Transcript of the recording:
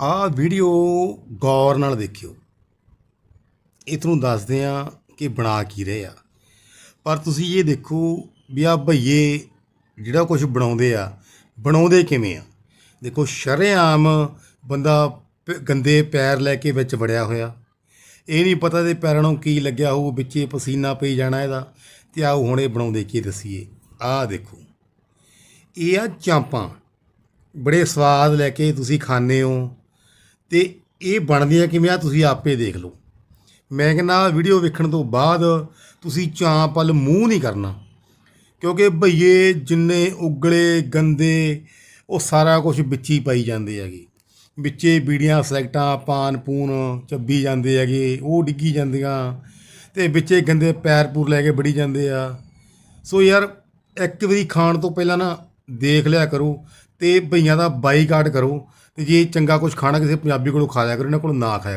ਆਹ ਵੀਡੀਓ ਗੌਰ ਨਾਲ ਦੇਖਿਓ। ਇਹ ਤੁਹਾਨੂੰ ਦੱਸਦੇ ਆ ਕਿ ਬਣਾ ਕੀ ਰਹੇ ਆ। ਪਰ ਤੁਸੀਂ ਇਹ ਦੇਖੋ ਵੀ ਆ ਭਈਏ ਜਿਹੜਾ ਕੁਝ ਬਣਾਉਂਦੇ ਆ, ਬਣਾਉਂਦੇ ਕਿਵੇਂ ਆ? ਦੇਖੋ, ਸ਼ਰੇਆਮ ਬੰਦਾ ਪ- ਗੰਦੇ ਪੈਰ ਲੈ ਕੇ ਵਿੱਚ ਵੜਿਆ ਹੋਇਆ। ਇਹ ਨਹੀਂ ਪਤਾ ਦੇ ਪੈਰਾਂ ਨੂੰ ਕੀ ਲੱਗਿਆ ਹੋਊ, ਵਿੱਚੇ ਪਸੀਨਾ ਪਈ ਜਾਣਾ ਇਹਦਾ। ਤੇ ਆਓ ਹੁਣ ਇਹ ਬਣਾਉਂਦੇ ਕੀ ਦੱਸੀਏ? ਆਹ ਦੇਖੋ। ਇਹ ਆ ਚਾਂਪਾਂ। ਬੜੇ ਸਵਾਦ ਲੈ ਕੇ ਤੁਸੀਂ ਖਾਣੇ ਹੋ। ਤੇ ਇਹ ਬਣਦੀਆਂ ਕਿਵੇਂ ਆ, ਤੁਸੀਂ ਆਪੇ ਦੇਖ ਲਓ। ਮੈਂ ਕਹਿੰਦਾ ਵੀਡੀਓ ਵੇਖਣ ਤੋਂ ਬਾਅਦ ਤੁਸੀਂ ਚਾਂ ਪਲ ਮੂੰਹ ਨਹੀਂ ਕਰਨਾ। ਕਿਉਂਕਿ ਭਈਏ, ਜਿੰਨੇ ਉਗਲੇ, ਗੰਦੇ, ਉਹ ਸਾਰਾ ਕੁਝ ਵਿੱਚ ਹੀ ਪਾਈ ਜਾਂਦੇ ਹੈਗੇ। ਵਿੱਚੇ ਬੀੜੀਆਂ, ਸਲੈਕਟਾਂ, ਪਾਨ, ਪੂਨ ਚੱਬੀ ਜਾਂਦੇ ਹੈਗੇ, ਉਹ ਡਿੱਗੀ ਜਾਂਦੀਆਂ। ਤੇ ਵਿੱਚੇ ਗੰਦੇ ਪੈਰ ਪੂਰ ਲੈ ਕੇ ਬੜੀ ਜਾਂਦੇ ਆ। ਸੋ ਯਾਰ, ਇੱਕ ਵਾਰੀ ਖਾਣ ਤੋਂ ਪਹਿਲਾਂ ਨਾ ਦੇਖ ਲਿਆ ਕਰੋ ਤੇ ਭਈਆਂ ਦਾ ਬਾਈਕਾਟ ਕਰੋ ਤੇ ਜੇ ਚੰਗਾ ਕੁਝ ਖਾਣਾ ਕਿਸੇ ਪੰਜਾਬੀ ਕੋਲੋਂ ਖਾ ਲਿਆ ਕਰੋ, ਇਹਨਾਂ ਕੋਲ ਨਾ ਖਾਇਆ